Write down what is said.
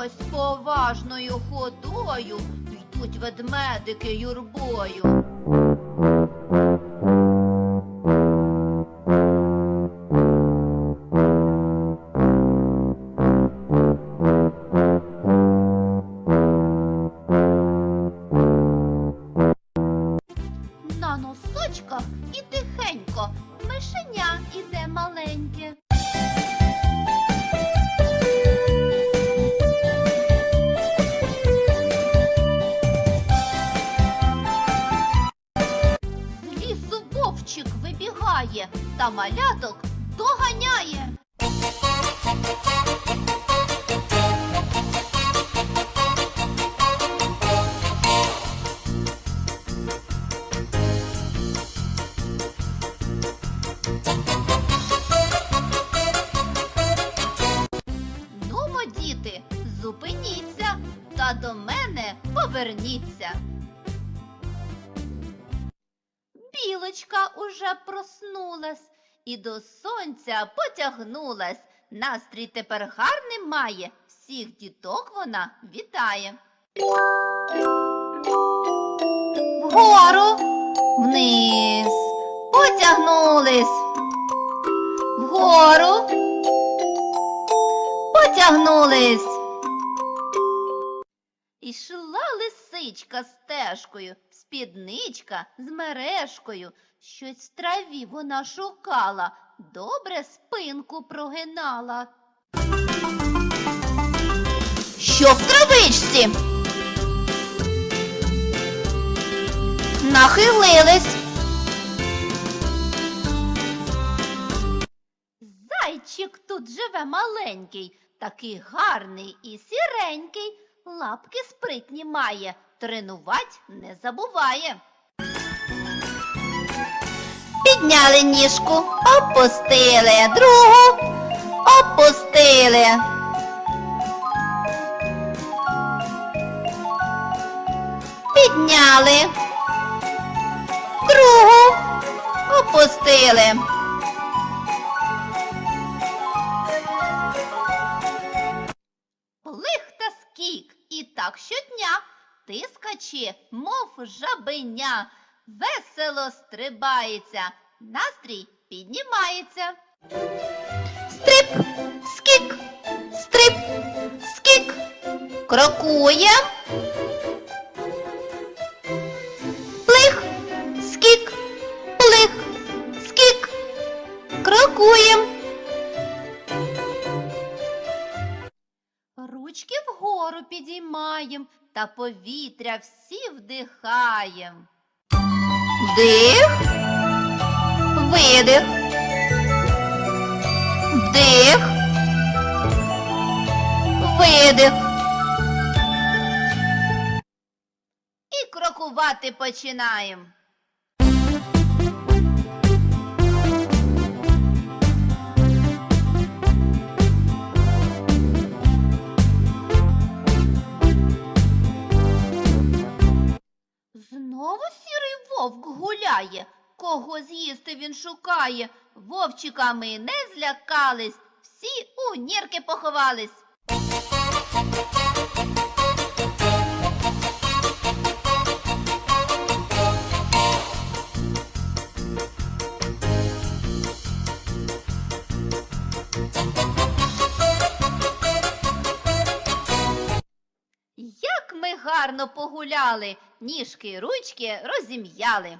Ось поважною ходою йдуть ведмедики юрбою. На носочках і тихенько, мишеня іде вовчик вибігає та маляток доганяє. Зупиніться та до мене поверніться. Білочка уже проснулась і до сонця потягнулась. Настрій тепер гарний має, всіх діток вона вітає. Вгору, вниз, потягнулись. Вгору, потягнулись. Ішла лисичка стежкою, спідничка з мережкою. Щось в траві вона шукала, добре спинку прогинала. Що в травичці? Нахилились. Зайчик тут живе маленький, такий гарний і сіренький, лапки спритні має, тренувать не забуває. Підняли ніжку, опустили, другу, опустили. Підняли, другу, опустили. Плих та скік, і так щодня тискачі, мов жабеня, весело стрибається, настрій піднімається. Стрип, скік, стрип, скік, крокує. Плих, скік, плих, скік, крокуєм. Підіймаєм та повітря всі вдихаєм. Вдих, видих. Вдих, видих. І крокувати починаємо. Кого з'їсти він шукає? Вовчиками не злякались, всі у нірки поховались. Як ми гарно погуляли, ніжки ручки розім'яли.